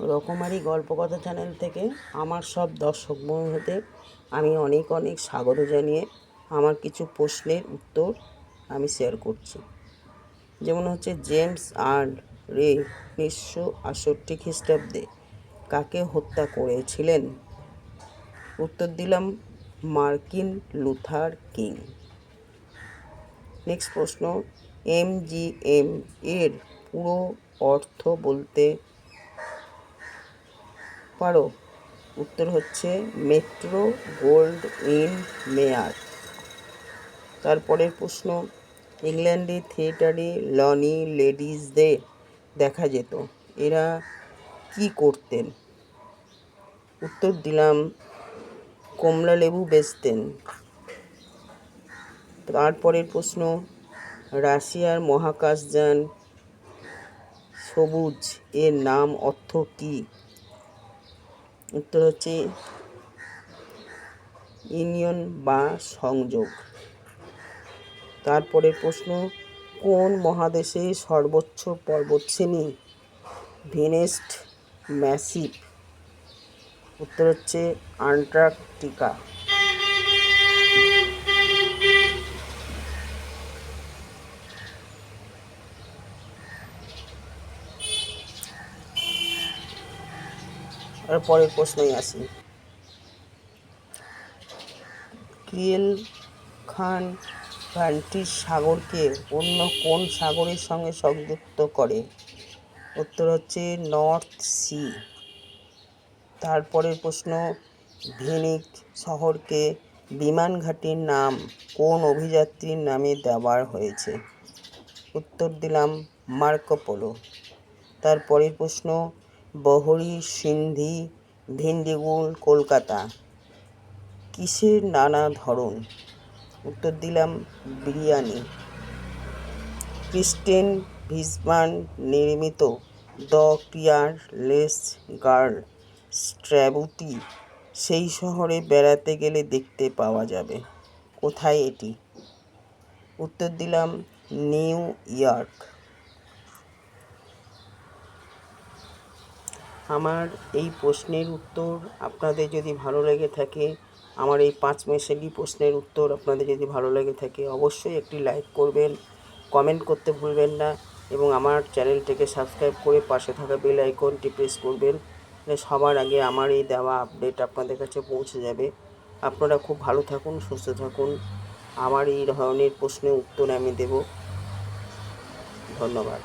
রকমারি গল্পকথা চ্যানেল থেকে আমার সব দর্শক বন্ধুদের আমি অনেক অনেক স্বাগত জানিয়ে আমার কিছু প্রশ্নের উত্তর আমি শেয়ার করছি। যেমন হচ্ছে, জেমস আর্ন রে উনিশশো আটষট্টি খ্রিস্টাব্দে কাকে হত্যা করেছিলেন? উত্তর দিলাম, মার্কিন লুথার কিং। নেক্সট প্রশ্ন, এম জি এম এর পুরো অর্থ বলতে পারো। উত্তর হচ্ছে মেট্রো গোল্ড ইন মেয়ার। তারপরের প্রশ্ন, ইংল্যান্ডে থিয়েটারে লনি লেডিসদের দেখা যেত। এরা কি করতেন? উত্তর দিলাম, কমলা লেবু বেচতেন। তারপরের প্রশ্ন, রাশিয়ার মহাকাশযান সবুজ, এর নাম অর্থ কী? উত্তর হচ্ছে ইউনিয়ন বা সংযোগ। তারপরে প্রশ্ন, কোন মহাদেশে সর্বোচ্চ পর্বতশ্রেণী? ভেনেস্ট ম্যাসিভ। উত্তর হচ্ছে আন্টার্কটিকা। আর পরের প্রশ্নই আসি। ক্রিয়েল খান ভ্যান্টিস সাগরকে অন্য কোন সাগরের সঙ্গে সংযুক্ত করে? উত্তর হচ্ছে নর্থ সি। তারপরের প্রশ্ন, ভেনিক শহরকে বিমান ঘাটির নাম কোন অভিযাত্রীর নামে দেওয়া হয়েছে? উত্তর দিলাম, মার্কোপোলো। তারপরের প্রশ্ন বহরি, সিন্ধি ভিন্ডিগুল কলকাতা। কিসের নানা ধরন? উত্তর দিলাম, বিরিয়ানি। ক্রিস্টেন ভিসমান নির্মিত দ্য ক্রিয়ারলেস গার্ল স্ট্র্যাবুতি সেই শহরে বেড়াতে গেলে দেখতে পাওয়া যাবে। কোথায় এটি? উত্তর দিলাম, নিউ ইয়র্ক। আমার এই প্রশ্নের উত্তর আপনাদের যদি ভালো লেগে থাকে, আমার এই পাঁচ মেসেলি প্রশ্নের উত্তর আপনাদের যদি ভালো লেগে থাকে, অবশ্যই একটি লাইক করবেন, কমেন্ট করতে ভুলবেন না এবং আমার চ্যানেলটিকে সাবস্ক্রাইব করে পাশে থাকা বেল আইকনটি প্রেস করবেন সবার আগে আমার এই দেওয়া আপডেট আপনাদের কাছে পৌঁছে যাবে। আপনারা খুব ভালো থাকুন, সুস্থ থাকুন, আমার এই ধরনের প্রশ্নের উত্তর আমি দেব। ধন্যবাদ।